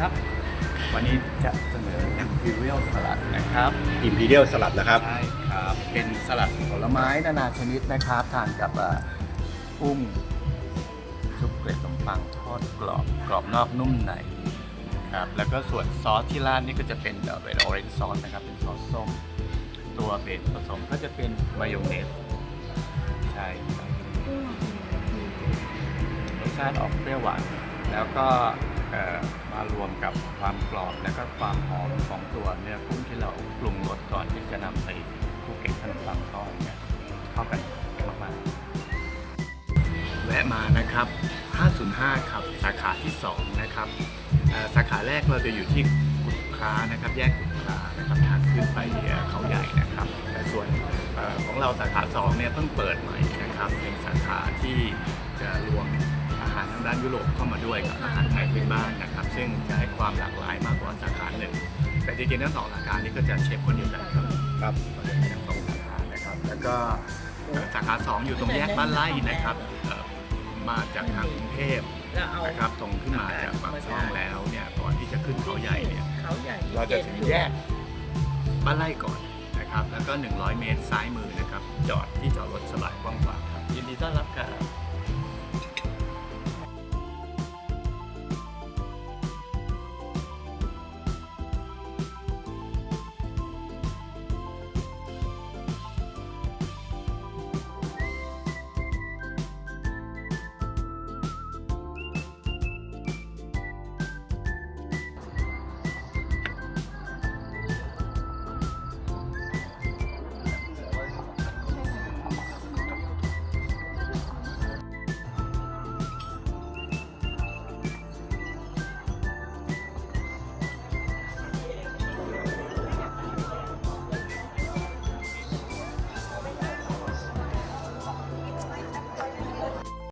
ครับ วันนี้จะเสนอ Imperial สลัดนะครับอิมพีเรีลสลัดนะครับ ใช่ครับเป็นสลัดผลไม้นานาชนิดนะครับทานกับอ่ากุ้งชุบเกล็ดขนมปังทอดกรอบกรอบนอกนุ่มในครับแล้วก็ส่วนซอสที่ราดนี่ก็จะเป็นเป็นออเรนจ์ซอสนะครับเป็นซอสส้ม ตัวเบสผสมก็จะเป็นมายองเนสใช่รสชาติออกเปรี้ยวหวาน แล้วก็มารวมกับความกรอบและก็ความหอมของตัวเนื้อกุ้งที่เราปรุงรสก่อนที่จะนำไปภูเก็ตขนมปังทอดเนี่ยเข้ากันมากๆแวะมานะครับ 505 ครับ สาขาที่ 2 นะครับสาขาแรกเราจะอยู่ที่กุฎคล้านะครับ แยกกุฎคล้านะครับทางขึ้นไปเขาใหญ่นะครับแต่ส่วนของเราสาขา2เนี่ยเพิ่งเปิดใหม่นะครับเป็นสาขาที่ ยุโรปเข้ามาด้วยกับอาหารไทยพื้นบ้านนะครับ ซึ่งจะให้ความหลากหลายมากกว่าสาขาหนึ่งแต่จริงๆทั้งสองสาขานี้ก็จะเชฟคนเดียวกันครับครับทั้งสองสาขานะครับ แล้วก็เอ่อสาขาสองอยู่ตรงแยกบ้านไร่นะครับเอ่อมาจากทางกรุงเทพเราเอานะครับตรงขึ้นมาจากปากช่องแล้วเนี่ยก่อนที่จะขึ้นเขาใหญ่เนี่ยเขาใหญ่เราจะถึงแยกบ้านไร่ก่อนนะครับ แล้วก็ 100 เมตรซ้ายมือนะครับ จอดที่จอดรถสบายกว้างขวางครับยินดีต้อนรับครับ